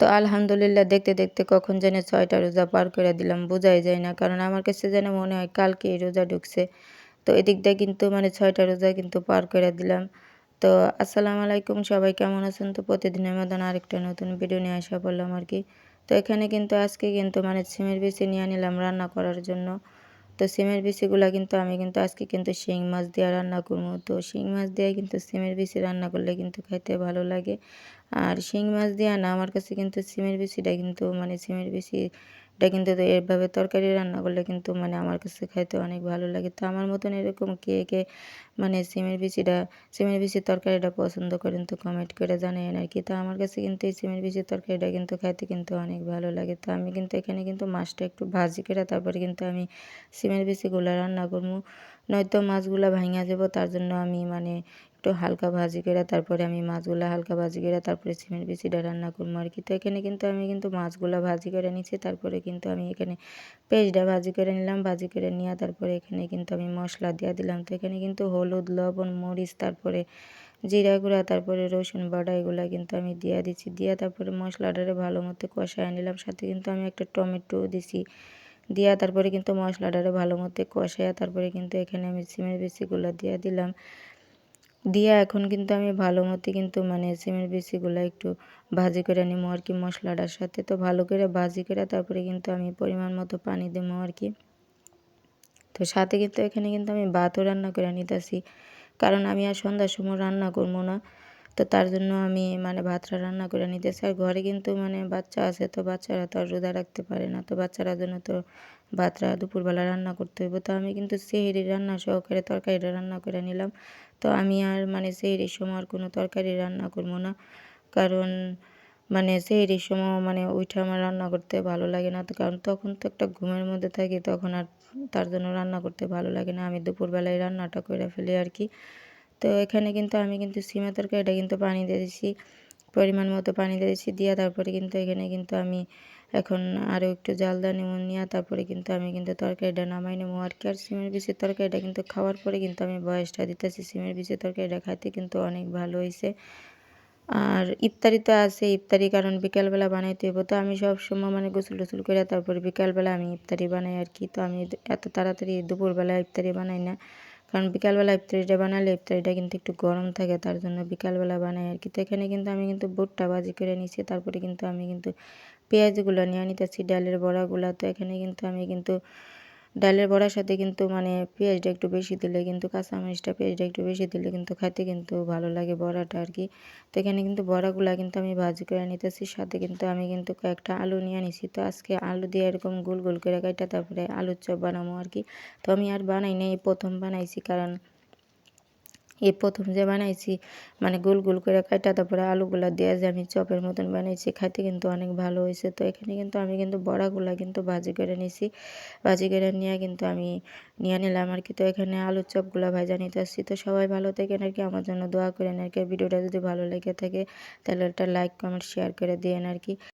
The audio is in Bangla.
তো আলহামদুলিল্লাহ দেখতে দেখতে কখন যেন ছয়টা রোজা পার করে দিলাম, বোঝাই যায় না। কারণ আমার কাছে যেন মনে হয় কালকে এই রোজা ঢুকছে। তো এদিক দিয়ে কিন্তু মানে ছয়টা রোজা কিন্তু পার করে দিলাম। তো আসসালামু আলাইকুম, সবাই কেমন আছেন? তো প্রতিদিনের মতন আরেকটা নতুন ভিডিও নিয়ে আসা পড়লাম আর কি। তো এখানে কিন্তু আজকে কিন্তু মানে সিমের বিচি নিয়ে নিলাম রান্না করার জন্য। তো সিমের বিচিগুলো কিন্তু আমি কিন্তু আজকে কিন্তু শিং মাছ দিয়ে রান্না করব। তো শিং মাছ দিয়ে কিন্তু সিমের বিচি রান্না করলে কিন্তু খাইতে ভালো লাগে। আর শিং মাছ দিয়ে না, আমার কাছে কিন্তু সিমের বিচিটা কিন্তু মানে সিমের বিচি এটা কিন্তু এভাবে তরকারি রান্না করলে কিন্তু মানে আমার কাছে খাইতে অনেক ভালো লাগে। তো আমার মতন এরকম কে কে মানে সিমের বিচিটা, সিমের বিচির তরকারিটা পছন্দ করেন তো কমেন্ট করে জানাইন আর কি। তো আমার কাছে কিন্তু এই সিমের বিচির তরকারিটা কিন্তু খাইতে কিন্তু অনেক ভালো লাগে। তো আমি কিন্তু এখানে কিন্তু মাছটা একটু ভাজি করে তারপরে কিন্তু আমি সিমের বিচিগুলো রান্না করব নয়তো মাছগুলো ভাঙা যাব, তার জন্য আমি মানে একটু হালকা ভাজি করে তারপরে আমি মাছগুলো হালকা ভাজি করে তারপরে সিমের বিচিটা রান্না করব আর কি। তো এখানে কিন্তু আমি কিন্তু মাছগুলো ভাজি করে নিচ্ছি তারপরে কিন্তু আমি এখানে পেঁয়াজটা ভাজি করে নিলাম, ভাজি করে নিয়ে তারপরে এখানে কিন্তু আমি মশলা দিয়ে দিলাম। তো এখানে কিন্তু হলুদ, লবণ, মরিচ, তারপরে জিরা গুঁড়া, তারপরে রসুন বাটা এগুলো কিন্তু আমি দিয়ে দিচ্ছি দিয়ে তারপরে মশলাটারে ভালো মতো কষায় নিলাম, সাথে কিন্তু আমি একটা টমেটো দিছি। দিয়া তারপরে কিন্তু মশলাটারে ভালো মতো কষায় তারপরে কিন্তু এখানে আমি সিমের বেশিগুলো দিয়ে দিলাম। দিয়ে এখন কিন্তু আমি ভালো মতো কিন্তু মানে সিমের বেশিগুলো একটু ভাজি করে নিবো আর কি মশলাটার সাথে। তো ভালো করে ভাজি করে তারপরে কিন্তু আমি পরিমাণ মতো পানি দেবো আর কি। তো সাথে কিন্তু এখানে কিন্তু আমি ভাতও রান্না করে নিতেছি। কারণ আমি আর সন্ধ্যার সময় রান্না করব না। তো তার জন্য আমি মানে ভাতটা রান্না করে নিতেছি। আর ঘরে কিন্তু মানে বাচ্চা আছে, তো বাচ্চারা তো আর রোজা রাখতে পারে না। তো বাচ্চারা জন্য তো ভাতটা দুপুরবেলা রান্না করতে হইব। তো আমি কিন্তু সেহেরি রান্না সহকারে তরকারিটা রান্না করে নিলাম। তো আমি আর মানে সেহেরির সময় আর কোনো তরকারি রান্না করব না। কারণ মানে সেহেরির সময় মানে ওইটা আমার রান্না করতে ভালো লাগে না। তো কারণ তখন তো একটা ঘুমের মধ্যে থাকি, তখন আর তার জন্য রান্না করতে ভালো লাগে না। আমি দুপুরবেলায় রান্নাটা করে ফেলি আর কি। তো এখানে কিন্তু আমি কিন্তু সিমা তরকারিটা কিন্তু পানি দিয়ে দিচ্ছি পরিমাণ মতো পানি দিয়ে দিচ্ছি দিয়া তারপরে কিন্তু এখানে কিন্তু আমি এখন আরও একটু জাল দা নেব নিয়ে তারপরে কিন্তু আমি কিন্তু তরকারিটা নামাই নেব আর কি, আর সিমের বিষের তরকারিটা কিন্তু খাওয়ার পরে কিন্তু আমি বয়সটা দিতেছি, সিমের বিষের তরকারিটা খাইতে কিন্তু অনেক ভালো হয়েছে আর ইফতারি তো আছে, ইফতারি কারণ বিকালবেলা বানাইতে হইব, তো আমি সব সময় মানে গোসল টোসল করে তারপরে বিকালবেলা আমি ইফতারি বানাই আর কি। তো আমি এত তাড়াতাড়ি দুপুরবেলা ইফতারি বানাই না। কারণ বিকালবেলা ইফতারিটা বানালে ইফতারিটা কিন্তু একটু গরম থাকে, তার জন্য বিকালবেলা বানাই আর কি। তো এখানে কিন্তু আমি কিন্তু বুটটা ভাজি করে নিছি, তারপরে কিন্তু আমি কিন্তু পেঁয়াজগুলো নিয়ে নিতেছি ডালের বড়াগুলো। তো এখানে কিন্তু আমি কিন্তু ডালের বড়ার সাথে কিন্তু মানে পেঁয়াজটা একটু বেশি দিলে কিন্তু কাঁচামরিচটা পেঁয়াজটা একটু বেশি দিলে কিন্তু খাইতে কিন্তু ভালো লাগে বড়াটা আর কি। তো এখানে কিন্তু বড়াগুলো কিন্তু আমি ভাজি করে নিতেছি, সাথে কিন্তু আমি কিন্তু কয়েকটা আলু নিয়ে নিছি তো আজকে আলু দিয়ে এরকম গোল গোল করে কাটা তারপরে আলুর চপ বানাবো আর কি। তো আমি আর বানাই নাই, প্রথম বানাইছি কারণ এই প্রথম যে বানাইছি মানে গোল গোল করে কাটা তারপরে আলুগুলা দিয়ে যে আমি চপের মতন বানাইছি, খাইতে কিন্তু অনেক ভালো হয়েছে। তো এখানে কিন্তু আমি কিন্তু বড়াগুলা কিন্তু ভাজি করে নিছি। ভাজি করে নিয়ে কিন্তু আমি নিয়ে নিলাম আর কি। তো এখানে আলুর চপগুলা ভাজা নিতে আসছি তো সবাই ভালো থাকেন আর কি, আমার জন্য দোয়া করেন আর কি। ভিডিওটা যদি ভালো লেগে থাকে, তাহলে একটা লাইক কমেন্ট শেয়ার করে দিয়েন আর কি।